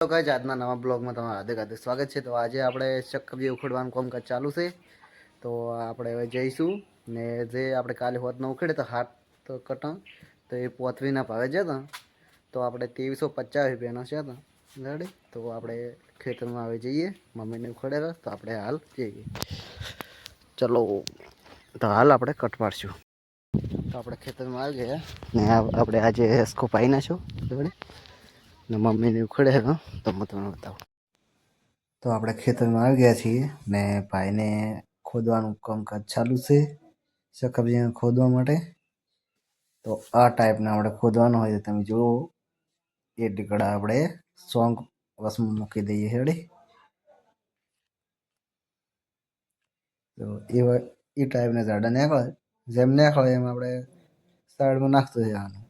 તો કઈ આજના નવા બ્લોગમાં તમારું હાર્દિક હાર્દિક સ્વાગત છે. તો આજે આપણે ચક્કરજી ઉખેડવાનું કામકાજ ચાલુ છે. તો આપણે હવે જઈશું ને જે આપણે કાલે હોત ન ઉખેડે તો હાથ કટા તો એ પોથવીના ભાવે જતા તો. આપણે ત્રેવીસો પચાસ રૂપિયાના છે હતા તો આપણે ખેતરમાં હવે જઈએ. મમ્મીને ઉખેડેલા તો આપણે હાલ જઈએ. ચલો. તો હાલ આપણે કટ પાડશું તો આપણે ખેતરમાં આવી ગયા. ને આપણે આજે હેસ્કો પાઈ નાખ્યો ને મમ્મીને ઉખડે તો હું તમને બતાવું. તો આપણે ખેતરમાં આવી ગયા છીએ ને ભાઈને ખોદવાનું કામકાજ ચાલુ છે સકબજીને ખોદવા માટે. તો આ ટાઈપના આપણે ખોદવાનું હોય તો તમે જુઓ. એ ટીકડા આપણે સોંગ વસમાં મૂકી દઈએ હેડી તો એવા એ ટાઈપના ઝાડા નીકળે જેમ નીકળે એમ આપણે સાઈડમાં નાખતું જવાનું.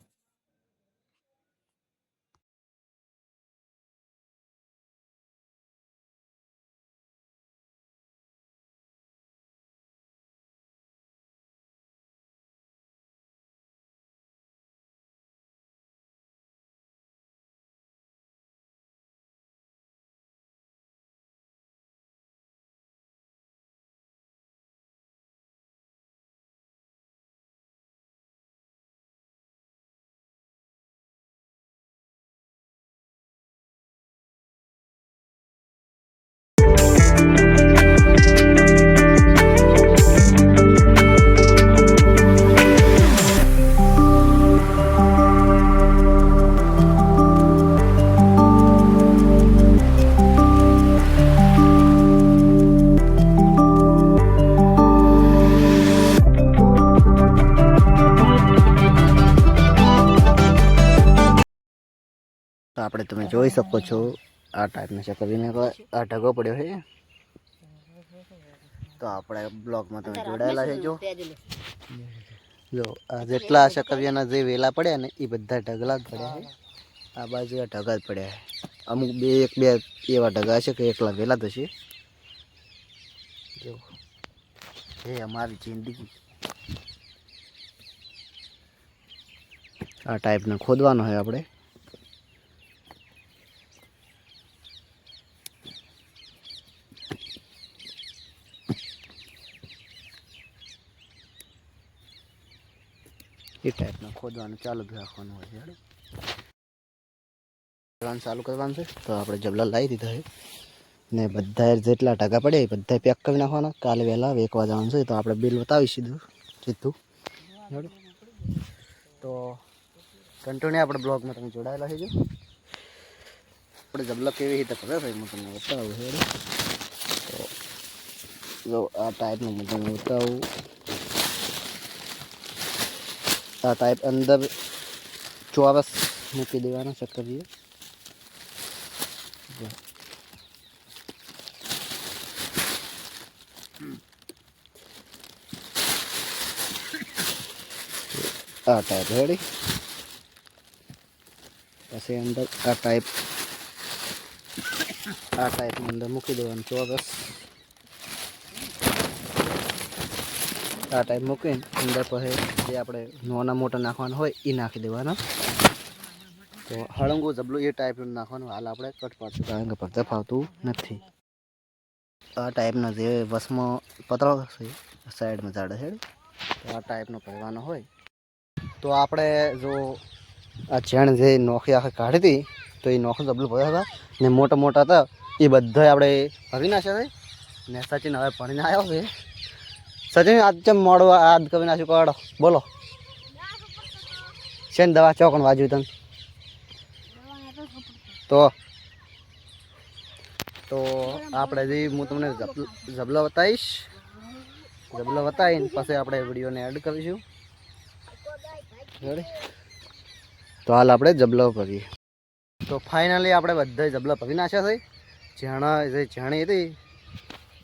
આપણે તમે જોઈ શકો છો આ ટાઈપના ચકવીને આ ઢગો પડ્યો છે. તો આપણે બ્લોગમાં તમે જોડાયેલા છે જો જો આ જેટલા ચકવિયાના જે વેલા પડ્યા ને, એ બધા ઢગલા જ પડ્યા છે. આ બાજુ આ ઢગા જ પડ્યા છે. અમુક બે, એક, બે એવા ઢગા છે કે એકલા વેલા છે જો, એ અમારી જિંદગી. આ ટાઈપના ખોદવાનો હોય આપણે. એ ટાઈપનું ખોદવાનું ચાલુ જ રાખવાનું હોય છે ચાલુ કરવાનું છે, તો આપણે જબલા લાવી દીધા છે. ને બધા જેટલા ટકા પડે એ બધા પેક કરી નાખવાના. કાલે વહેલા વેકવા જવાનું છે તો આપણે બિલ બતાવી સીધું સીધું. તો કન્ટિન્યુ આપણે બ્લોગમાં તમે જોડાયેલા છે આપણે જબલા કેવી રીતે કરે છે હું તમને બતાવું તો જો આ ટાઈપનું હું તમને બતાવું. આ ટાઈપ અંદર ચોરસ મૂકી દેવાના ચક્કરીએ જો. આ ટાઈપ રેડી પછી અંદર આ ટાઈપ આ ટાઈપની અંદર મૂકી દેવાનું ચોરસ આ ટાઈપ મૂકીને અંદર પછી જે આપણે નાના મોટા નાખવાના હોય એ નાખી દેવાના. તો હળંગું જબલું એ ટાઈપનું નાખવાનું. હાલ આપણે કટ પાડશું કારણ કે પડતા ફાવતું નથી. આ ટાઈપના જે વસમાં પતળો છે સાઈડમાં ઝાડ છે. તો આ ટાઈપનો ભરવાનો હોય. તો આપણે જો આ ચેણ જે નોખી આખી કાઢી હતી, તો એ નોખું જબલું ભર્યા હતા. ને મોટા મોટા હતા, એ બધા આપણે ભરી નાખ્યા છે. ને સચિન હવે ભણીને આવ્યો છે. સચિન આજ ચમ મોડું આજ કવિ નાખ્યું કાઢો બોલો. છે ને દવા ચોકણ વાજ્યું તને? તો તો આપણે જે હું તમને જબલ- બતાવીશ. જબલો બતાવીને પછી આપણે વિડીયોને એડ કરીશું? તો હાલ આપણે જબલો ભરીએ તો ફાઇનલી આપણે બધા જબલા ભરી નાખ્યા છે ઝાણા જે ઝાણી હતી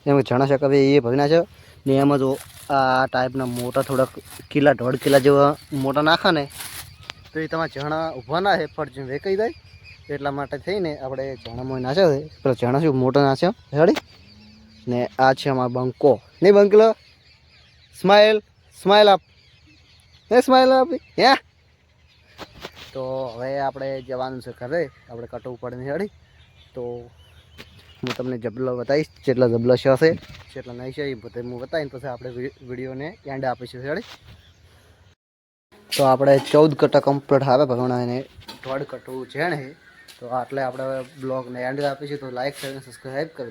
જણા ઝાણા શકવે એ ભરી નાખ્યો ને એમાં જો આ ટાઈપના મોટા થોડાક કિલ્લા, દોઢ કિલ્લા જેવા મોટા નાખા ને, તો એ તમારા ઝાણા ઊભા ના છે ફરજ વેકાઈ જાય. એટલા માટે થઈને આપણે ઝાણામાં નાચ્યા છે. પેલા ઝાણા શું, મોટા નાચ્યા. હેડી ને આ છે અમારો બંકો. નહીં બંકલો? સ્માઇલ સ્માઇલ આપ હે સ્માઇલ આપી હે? તો હવે આપણે જવાનું છે ઘરે. આપણે કટવું પડે ને હેડી તો હું તમને જબલો બતાવીશ જેટલા જબલો હશે, જેટલા નહીં છે એ બધે હું બતાવીને પછી આપણે વિડીયોને એન્ડ આપીશું સાડી તો આપણે ચૌદ કટા કમ્પ્લીટ આવે ભગવાન એને દોઢ કટું છે ને તો આટલે આપણે બ્લોગને એન્ડ આપીશું, તો લાઈક કરીને સબસ્ક્રાઈબ કરી નાખજો.